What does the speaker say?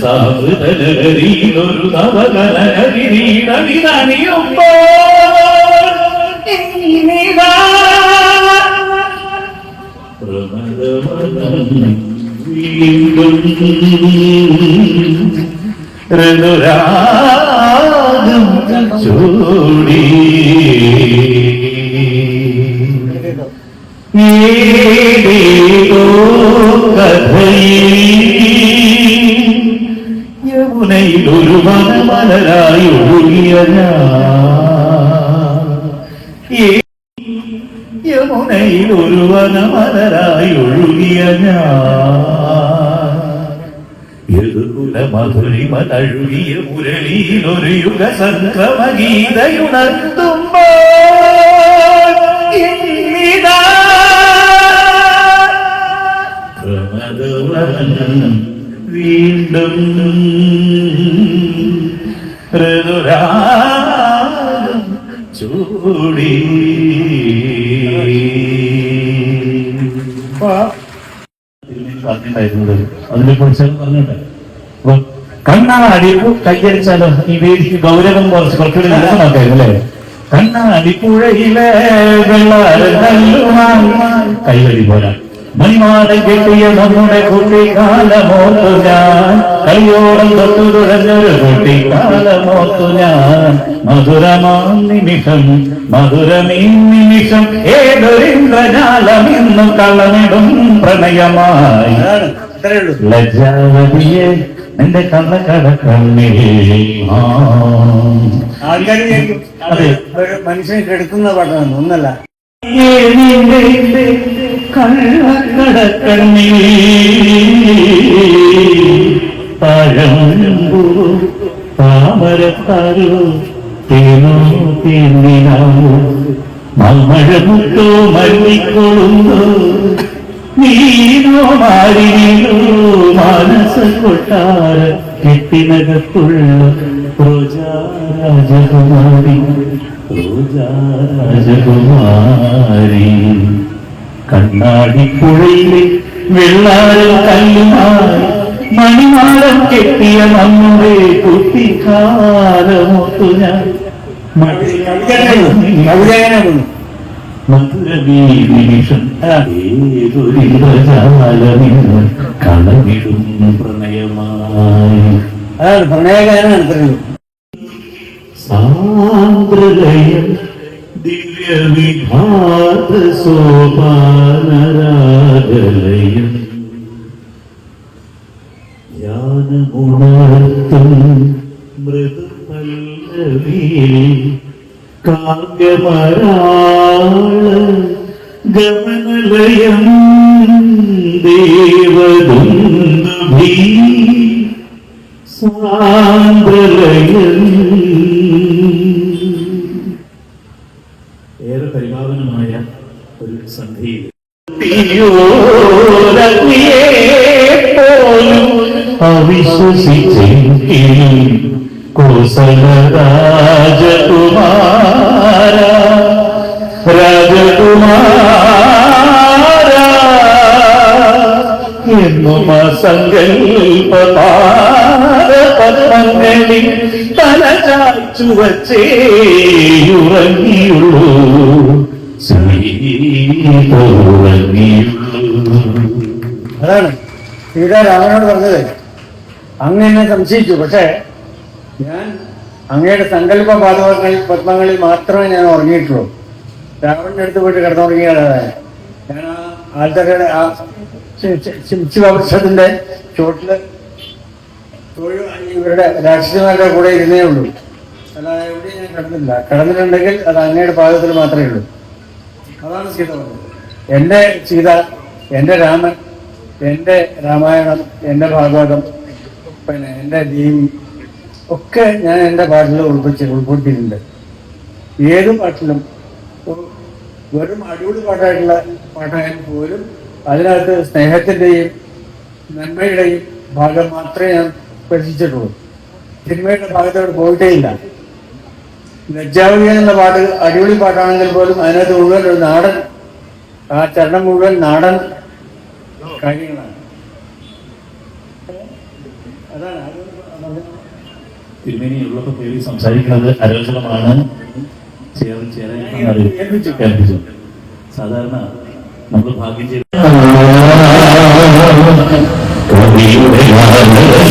സാമൃതനഗരിയിലൊരു നവകനഗിരീടണിതണിയുമ്പോൾ ഇനിതാ പ്രമദവനം വീണ്ടും ഋതുരാഗം ചൂടി ഏതേതോ കഥയിൽ യമുനയിൽ ഒരു വനമലരായി ഒഴുകിയ യമുനയിൽ ഒരു വനമലരായി ഒഴുകിയ ഞാൻ മധുരിമ തഴുകിയ മുരളിയിൽ ഒരു യുഗ സംക്രമ ഗീതയുണർത്തുമ്പോൾ ഇന്നിതാ പ്രമദവനം വീണ്ടും ഋതുരാഗം ചൂടി. പറഞ്ഞിട്ടുണ്ടായിരുന്നത് അതിനെ കുറിച്ച് പറഞ്ഞോട്ടെ. അപ്പൊ കണ്ണാടി കയ്യടിച്ചാലോ ഈ വേദിക്ക് ഗൗരവം കുറച്ച് കുറച്ചുകൂടി നടക്കണമായിരുന്നു അല്ലേ? കണ്ണാടി പുഴയിലെ വെള്ളാരം കൈവഴി പോരാ. മണിമാടം കെട്ടിയ നമ്മുടെ കുട്ടിക്കാലമോർത്തു ഞാൻ കൈയോളം തൊട്ടു തുഴഞ്ഞൊരു കുട്ടിക്കാലമോർത്തു ഞാൻ മധുരമാ നിമിഷം മധുരമീ നിമിഷം ഏതൊരിന്ദ്രജാലം ഇന്നും കളമിടും പ്രണയമായി ലജ്ജാവതിയെ നിന്റെ കള്ളക്കട കണ്ണേ മനുഷ്യൻ ആൾക്കാർ മനുഷ്യനെ കെടുക്കുന്ന പാട്ടാണ് ഒന്നല്ല. ഏനിന്റെ കള്ളക്കട കണ്ണേ പഴമ്പൂ താമരത്താരോ തേനോ തേന്നിനാവോ മമ്മഴമുട്ടോ മല്ലിക്കൊള്ളുന്നു നീനോ മാറിനീനോ മാനസ കൊട്ടാര കെട്ടിനകത്തുള്ള റോജാ രാജകുമാരി റോജാ രാജകുമാരി കണ്ണാടിപ്പുഴയിലെ വെള്ളാരം കല്ലുമായി മണിമാലം കെട്ടിയ നമ്മുടെ കുട്ടിക്കാലമൊത്തു ഞാൻ. കവിതയാണ് മധുരമീ നിമിഷം ഏതൊരിന്ദ്രജാലമിന്ന് കളവിടും പ്രണയമായി. അതാണ് പ്രണയഗാനാണ് അത്രേ ഉള്ളൂ സാന്ദ്രലയം ദിവ്യവിഘാത സോപാനരാഗലയം. ധ്യാനമുണർത്തും മൃദുപല്ലവി കാവ്യമരാള ഗമനലയം ദേവദുന്ദുഭീ സാന്ദ്രലയം ഏറെ പരിപാവനമായ ഒരു സന്ധിയിൽ. അവിശ്വസിച്ചെങ്കിൽ കോസല രാജകുമാര രാജകുമാര എന്നും സങ്കൽപ്പ പത്മങ്ങളിൽ തല ചായ്ച്ചു വച്ചേ ഉറങ്ങിയുള്ളൂ അതാണ് സീതാരാമനോട് പറഞ്ഞത്. അങ്ങ് എന്നെ സംശയിച്ചു. പക്ഷേ ഞാൻ അങ്ങയുടെ സങ്കല്പ പാദങ്ങളിൽ പത്മങ്ങളിൽ മാത്രമേ ഞാൻ ഉറങ്ങിയിട്ടുള്ളൂ. രാവണന്റെ അടുത്ത് പോയിട്ട് കിടന്നുറങ്ങിയാണ് ഞാൻ. ആ ആൾക്കാരുടെ ആ ശിവവൃക്ഷത്തിന്റെ ചോട്ടിൽ ഇവരുടെ രാക്ഷസന്മാരുടെ കൂടെ ഇരുന്നേ ഉള്ളൂ. അല്ലാതെ എവിടെയും ഞാൻ കടന്നില്ല. കിടന്നിട്ടുണ്ടെങ്കിൽ അത് അങ്ങയുടെ പാദത്തിൽ മാത്രമേ ഉള്ളൂ. അതാണ് സീത പറഞ്ഞത്. എന്റെ സീത എന്റെ രാമൻ എന്റെ രാമായണം എന്റെ ഭാഗവതം പിന്നെ എന്റെ ദേവി ഒക്കെ ഞാൻ എന്റെ പാട്ടിൽ ഉൾപ്പെടുത്തി ഉൾപ്പെടുത്തിയിട്ടുണ്ട് ഏത് പാട്ടിലും വെറും അടിപൊളി പാട്ടായിട്ടുള്ള പാട്ടായാലും പോലും അതിനകത്ത് സ്നേഹത്തിന്റെയും നന്മയുടെയും ഭാഗം മാത്രമേ ഞാൻ പഠിച്ചിട്ടുള്ളൂ സിനിമയുടെ ഭാഗത്തോട് പോയിട്ടേ ഇല്ല. ലജ്ജാവതി എന്നുള്ള പാട്ട് അടിപൊളി പാട്ടാണെങ്കിൽ പോലും അതിനകത്ത് മുഴുവൻ ഒരു നാടൻ ആ ചരണം മുഴുവൻ നാടൻ കാര്യങ്ങളാണ്. തിരുമേനി കയറി സംസാരിക്കുന്നത് അരോചകമാണ് സാധാരണ നമ്മൾ ഭാഗ്യം ചെയ്ത